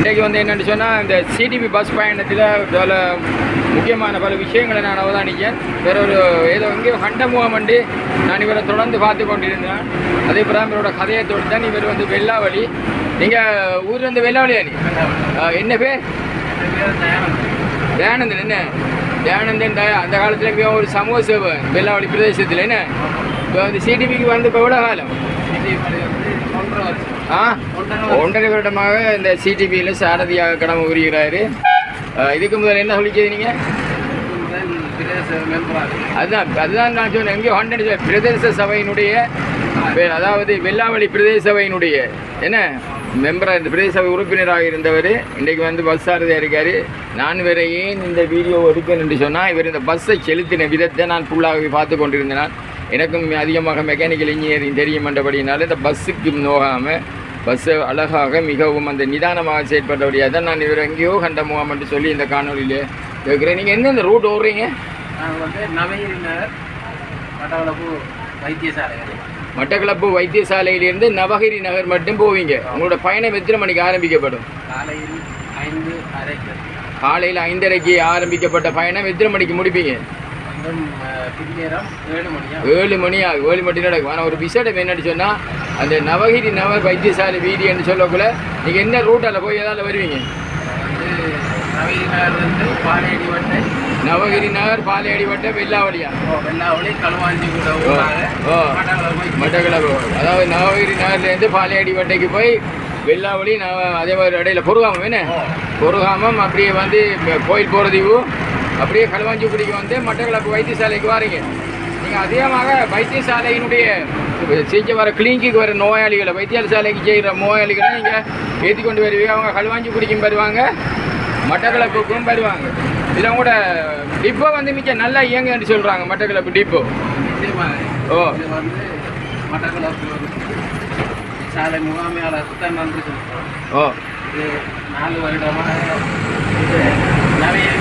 இன்றைக்கு வந்து என்னென்னு சொன்னால் இந்த சிடிபி பஸ் பயணத்தில் பல முக்கியமான பல விஷயங்களை நான் அவதானிக்கேன் வேற ஒரு ஏதோ எங்கேயோ கண்ட வந்து நான் இவரை தொடர்ந்து பார்த்து கொண்டிருந்தேன். அதே பிறகு இவரோட கதையை தொடர்ந்தேன் இவர் வந்து வெள்ளாவளி. நீங்கள் ஊரில் வெள்ளாவளியா நீ? என்ன பேர்? தயானந்தன் என்ன? தயானந்தன் தயா அந்த காலத்தில் இப்போ ஒரு சமூக சேவை வெள்ளாவளி பிரதேசத்தில் என்ன? இப்போ வந்து சிடிபிக்கு வந்து இப்போ எவ்வளோ காலம்? ஒன்றரை வருடமாக இந்த சிடிபியில் சாரதியாக கடமை புரிகிறாரு இதுக்கு முதல்ல என்ன சொல்லிக்கிறது நீங்கள் அதுதான் அதுதான் நான் சொன்னேன். எங்கேயோ ஹண்ட்ரட் பிரதேச சபையினுடைய அதாவது வெள்ளாவளி பிரதேச சபையினுடைய என்ன? மெம்பராக இந்த பிரதேச சபை உறுப்பினராக இருந்தவர். இன்றைக்கு வந்து பஸ் சாரதியாக இருக்கார். நான் வேற ஏன் இந்த வீடியோ எடுக்கணும் என்று சொன்னால் இவர் இந்த பஸ்ஸை செலுத்தின விதத்தை நான் ஃபுல்லாகவே பார்த்து கொண்டிருந்தேன். எனக்கும் அதிகமாக மெக்கானிக்கல் இன்ஜினியரிங் தெரியும் என்றபடினால இந்த பஸ்ஸுக்கு நோகாமல் பஸ்ஸை அழகாக மிகவும் அந்த நிதானமாக செயற்பட்டபடியாக தான் நான் இவர் எங்கேயோ கண்ட முகாம் என்று சொல்லி இந்த காணொலியில் கேட்குறேன். நீங்கள் எந்தெந்த ரூட் ஓடுறீங்க? நாங்கள் வந்து நகர் வடவளப்பு வைத்தியசாலை மட்டக்களப்பு வைத்தியசாலையிலிருந்து நவகிரி நகர் மட்டும் போவீங்க. உங்களோட பயணம் எத்தனை மணிக்கு ஆரம்பிக்கப்படும்? காலையில் ஐந்து அரைக்கு. காலையில் ஐந்தரைக்கு ஆரம்பிக்கப்பட்ட பயணம் எத்தனை மணிக்கு முடிப்பீங்க? ஏழு மணி ஆகும் ஏழு மணி நடக்கும். ஆனால் ஒரு விசேடம் என்னன்னு சொன்னால் அந்த நவகிரி நவர் வைத்தியசாலை வீதின்னு சொல்லக்குள்ள நீங்கள் என்ன ரூட்டால் போய் எதால் வருவீங்க? நவகிரி நகர் பாலையடி வட்டம் வெள்ளாவளியா? வெள்ளாவளி களுவாஞ்சி கூட மட்டக்களப்பு அதாவது நவகிரி நகர்லேருந்து பாலையடி வட்டைக்கு போய் வெள்ளாவளி நவ அதே மாதிரி இடையில பொருகாமம் என்ன? பொருகாமம் அப்படியே வந்து கோயில் போகிறதீவு அப்படியே களுவாஞ்சிக்குடிக்கு வந்து மட்டக்களப்பு வைத்தியசாலைக்கு வாரீங்க. நீங்கள் அதிகமாக வைத்தியசாலையினுடைய சிகிச்சை வர கிளினிக்கு வர நோயாளிகளை வைத்தியசாலைக்கு செய்கிற நோயாளிகளை நீங்கள் ஏற்றி கொண்டு வருவீங்க. அவங்க களுவாஞ்சிக்குடிக்கும் வருவாங்க மட்டக்களப்புக்கும் வருவாங்க. இதில் கூட டிப்போ வந்து மிச்சம் நல்லா இயங்குன்னு சொல்கிறாங்க மட்டக்களப்பு டிப்போ. ஓ. இது வந்து மட்டக்களப்பு சாலை தான் நன்றி சொல்கிறோம் ஓ. நாலு வருடமாக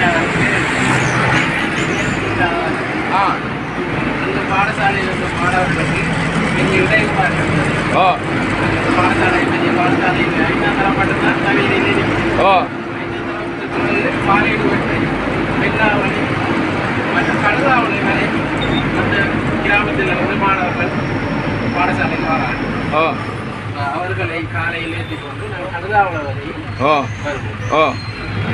நகருக்கு ஆ அந்த பாடசாலையில் இருந்த மாணவர்களுக்கு எங்கள் இடைப்பார்கள் ஓ பாடசாலை பெரிய பாடசாலையில் ஐந்தாம் தரம் மட்டும்தான் நவீன ஓ பாலையீடு வெட்டை வெள்ளாவளி மற்றும் கழுதாவளி வரை அந்த கிராமத்தில் இருந்து மாணவர்கள் பாடசாலைக்கு வராங்க ஓ அவர்களை காலையில் ஏற்றிக் கொண்டு நாங்கள் கழுதாவளை வரை ஓ ஓ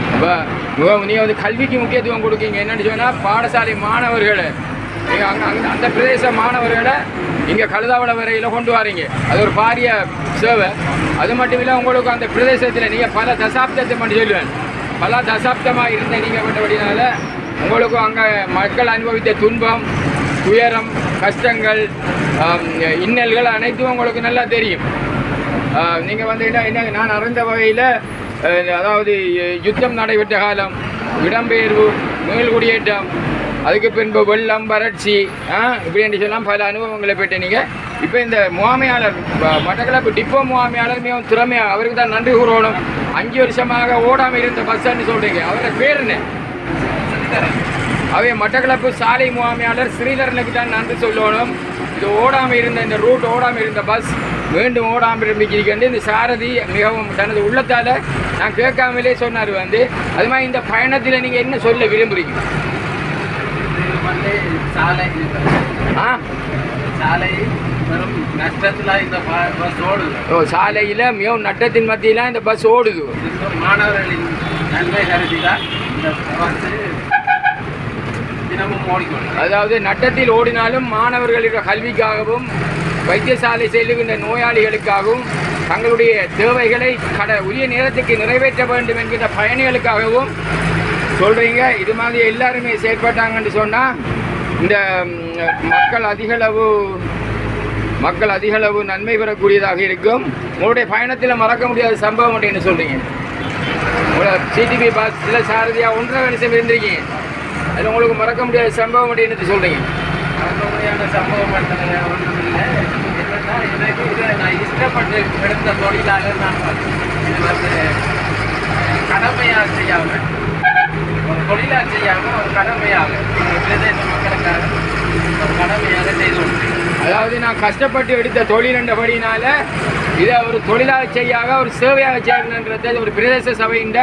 அப்போ நீங்கள் வந்து கல்விக்கு முக்கியத்துவம் கொடுக்கீங்க. என்னென்னு சொன்னால் பாடசாலை மாணவர்களை நீங்கள் அங்கே அங்கே அந்த பிரதேச மாணவர்களை இங்கே கழுதாவள வரையில் கொண்டு வரீங்க. அது ஒரு பாரிய சேவை. அது மட்டும் இல்லை உங்களுக்கு அந்த பிரதேசத்தில் நீங்கள் பல தசாப்தத்தை மட்டும் சொல்லுவேன். பல தசாப்தமாக இருந்த நீங்கள் பண்ணபடினால உங்களுக்கும் அங்கே மக்கள் அனுபவித்த துன்பம் துயரம் கஷ்டங்கள் இன்னல்கள் அனைத்தும் உங்களுக்கு நல்லா தெரியும். நீங்கள் வந்து என்ன என்ன நான் அறிந்த வகையில் அதாவது யுத்தம் நடைபெற்ற காலம் இடம்பெயர்வு மேல்குடியேற்றம் அதுக்கு பின்பு வெள்ளம் வறட்சி ஆ, இப்படி சொல்லலாம் பல அனுபவங்களை பெற்று நீங்கள் இப்போ இந்த முகாமையாளர் மட்டக்களப்பு டிப்போ முகாமையாளர் மிகவும் திறமையாக அவருக்கு தான் நன்றி கூறணும். அஞ்சு வருஷமாக ஓடாமல் இருந்த பஸ்ஸான்னு சொல்கிறீங்க அவரோட பேர் என்ன? அவை மட்டக்களப்பு சாலை முகாமையாளர் ஸ்ரீதரனுக்கு தான் நன்றி சொல்லணும். இது ஓடாமல் இருந்த இந்த ரூட் ஓடாமல் இருந்த பஸ் மீண்டும் ஓடாமல் இருந்துச்சு இந்த சாரதி மிகவும் தனது உள்ளத்தால் நான் கேட்காமலே சொன்னார் வந்து அது மாதிரி இந்த பயணத்தில் நீங்கள் என்ன சொல்ல விரும்புகிறீங்க வந்து சாலை ஆ? சாலை வெறும் நஷ்டத்தில் இந்த ப- பஸ் ஓடுது ஓ சாலையில் மிகவும் நட்டத்தின் மத்தியில் இந்த பஸ் ஓடுது. மாணவர்களின் நன்மை கருதி தான் இந்த பஸ் தினமும் ஓடிக்கொண்டு அதாவது நட்டத்தில் ஓடினாலும் மாணவர்களுடைய கல்விக்காகவும் வைத்தியசாலை செல்லுகின்ற நோயாளிகளுக்காகவும் தங்களுடைய தேவைகளை கட உரிய நேரத்துக்கு நிறைவேற்ற வேண்டும் என்கின்ற பயணிகளுக்காகவும் சொல்கிறீங்க இது மாதிரி எல்லாருமே செயற்பட்டாங்கன்னு சொன்னால் இந்த மக்கள் அதிகளவு மக்கள் அதிகளவு நன்மை பெறக்கூடியதாக இருக்கும். உங்களுடைய பயணத்தில் மறக்க முடியாத சம்பவம் அப்படின்னு சொல்கிறீங்க உங்களை சிடிபி பஸ்ஸில் சாரதியாக ஒன்றரை வருஷம் இருந்திருக்கீங்க. அது உங்களுக்கு மறக்க முடியாத சம்பவம் அப்படின்னு சொல்கிறீங்க மறக்கமுடியாத சம்பவம் மட்டும் ஒன்றும் இல்லை என்னென்னா எனக்கு இதை நான் இஷ்டப்பட்டு எடுத்த தொழிலாக நான் பார்த்தேன். இது வந்து கடமையாக செய்யாமல் ஒரு தொழிலாக செய்யாமல் ஒரு கடமையாக ஒரு பிரதேச மக்களுக்காக ஒரு கடமையாக செய்து கொண்டிருக்கிறேன் அதாவது நான் கஷ்டப்பட்டு எடுத்த தொழில் என்றபடினால இதை ஒரு தொழிலாக செய்யாக ஒரு சேவையாக செய்யணுன்றதை ஒரு பிரதேச சபையின்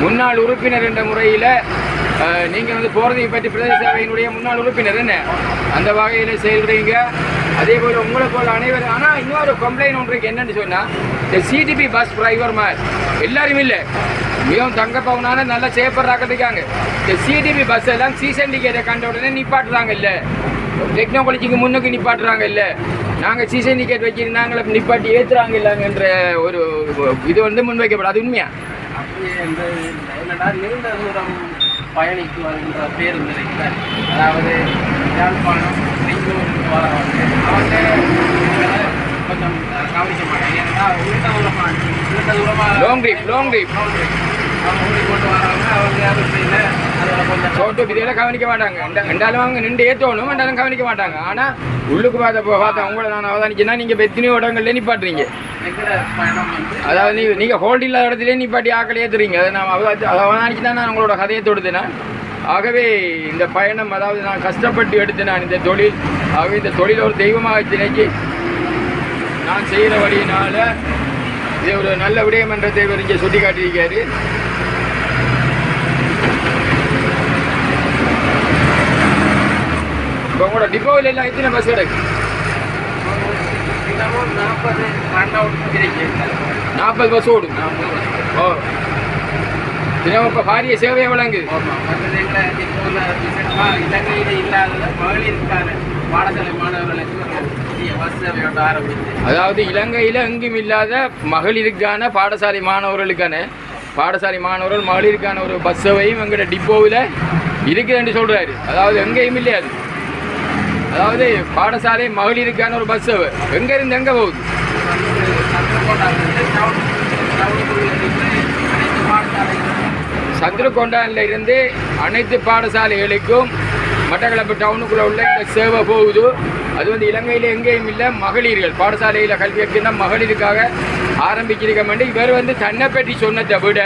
முன்னாள் உறுப்பினர் என்ற முறையில் நீங்கள் வந்து போகிறதை பற்றி பிரதேச சபையினுடைய முன்னாள் உறுப்பினர் என்ன? அந்த வகையில் செயல்படுறீங்க. அதே போல் உங்களை போல் அனைவரும் ஆனால் இன்னொரு கம்ப்ளைண்ட் ஒன்று என்னன்னு சொன்னால் இந்த சிடிபி பஸ் டிரைவர் மாதிரி எல்லாரும் இல்லை. மிகவும் தங்க பவுனான நல்லா சேப்பராக இந்த சிடிபி பஸ் எல்லாம் சீசன் டிக்கெட்டை கண்ட உடனே நிப்பாட்டுறாங்க இல்லை. டெக்னாலஜிக்கு முன்னுக்கு நிப்பாட்டுறாங்க இல்லை. நாங்கள் சீசன் டிக்கெட் வச்சிருந்தாங்கள நிப்பாட்டி ஏற்றுறாங்க இல்லைங்கன்ற ஒரு இது வந்து முன்வைக்கப்படும். அது உண்மையா? அப்படியே பயணிக்கு வருகின்ற பேருந்து இருக்குல்ல அதாவது யாழ்ப்பாணம் பெங்களூருக்கு வரவங்க அவங்க கொஞ்சம் கவனிக்க மாட்டாங்க ஏன்னா நீண்ட தூரமாக நீண்ட தூரமாக Long trip, long trip. அவங்க ஊருக்கு கொண்டு வரவங்க அவங்க யாரும் செய்யல. அதோட இதெல்லாம் கவனிக்க மாட்டாங்க. ரெண்டா- ரெண்டாலும் அவங்க நின்று ஏற்றணும் ரெண்டாலும் கவனிக்க மாட்டாங்க. ஆனால் உள்ளுக்கு பார்த்த போ- பார்த்தா உங்களை நான் அவதானிச்சுன்னா நீங்கள் எத்தனையோ இடங்கள்ல நிப்பாட்டுறீங்க. அதாவது நீங்கள் நீங்கள் ஹோல்டு இல்லாத இடத்துலேயே நிப்பாட்டி ஆக்கள் ஏற்றுறீங்க அதை நான் அவதாச்சு அதை அவதானிச்சு தான் நான் உங்களோட கதையை தொடுத்தேன்? ஆகவே இந்த பயணம் அதாவது நான் கஷ்டப்பட்டு எடுத்து நான் இந்த தொழில் ஆகவே இந்த தொழில் ஒரு தெய்வமாக திணைக்கு நான் செய்கிற வழியினால இது ஒரு நல்ல விடயம் என்றதை இவர் இங்கே சுட்டி காட்டியிருக்காரு இப்போ உங்களோட டிப்போவில் எல்லாம் எத்தனை பஸ் கிடக்கு? நாற்பது நாற்பது பஸ் ஓடும். ஓ. தினம் இப்போ பாரிய சேவையை வழங்குது இலங்கையில் இல்லாத மகளிருக்கான பாடசாலை மாணவர்களுக்கு அதாவது இலங்கையில் எங்கும் இல்லாத மகளிருக்கான பாடசாலை மாணவர்களுக்கான பாடசாலை மாணவர்கள் மகளிருக்கான ஒரு பஸ் சேவையும் எங்கள்கிட்ட டிப்போவில் இருக்குதுன்னு சொல்கிறாரு அதாவது எங்கேயும் இல்லையாது அதாவது பாடசாலை மகளிருக்கான ஒரு பஸ் எங்கேருந்து எங்கே போகுது? இருந்து அனைத்து சந்திரகொண்டானில் இருந்து அனைத்து பாடசாலைகளுக்கும் மட்டக்களப்பு டவுனுக்குள்ளே உள்ள இந்த சேவை போகுது. அது வந்து இலங்கையில் எங்கேயும் இல்லை மகளிர்கள். பாடசாலையில் கல்வி கற்கின்ற மகளிருக்காக ஆரம்பிச்சிருக்க வேண்டி இவர் வந்து தன்னை பற்றி சொன்னதை விட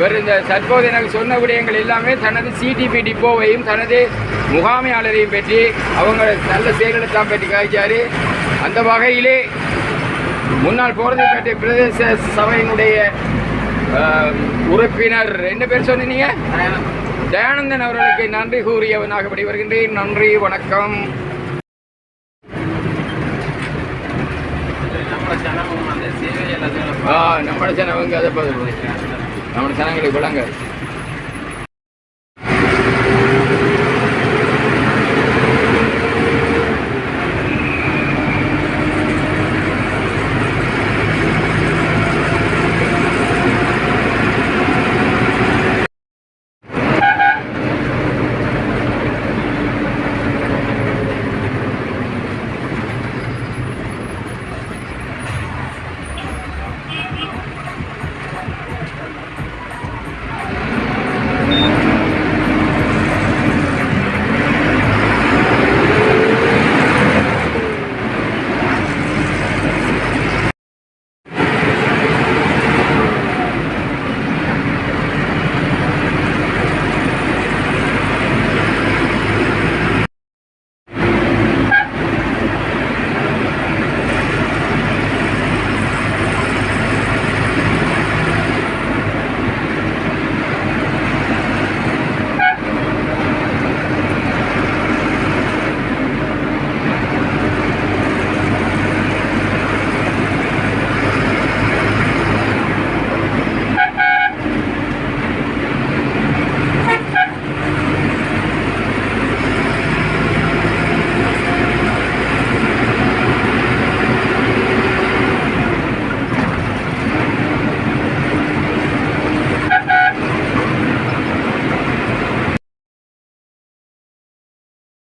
இவர் இந்த தற்போது எனக்கு சொன்ன விடயங்கள் எல்லாமே தனது சிடிபி டிப்போவையும் தனது முகாமையாளரையும் பற்றி அவங்க நல்ல செயல்களை தான் பற்றி காய்ச்சாரு அந்த வகையிலே முன்னாள் போகிறதுப்பேட்டை பிரதேச சபையினுடைய உறுப்பினர் என்ன பேர் சொன்னீங்க? தயானந்தன் அவர்களுக்கு நன்றி கூறியவனாகப்படி வருகின்றேன். நன்றி வணக்கம். ஆ நம்ம ஜனவங்க அதை பதில் நம்ம ஜனங்களுக்கு விளங்காது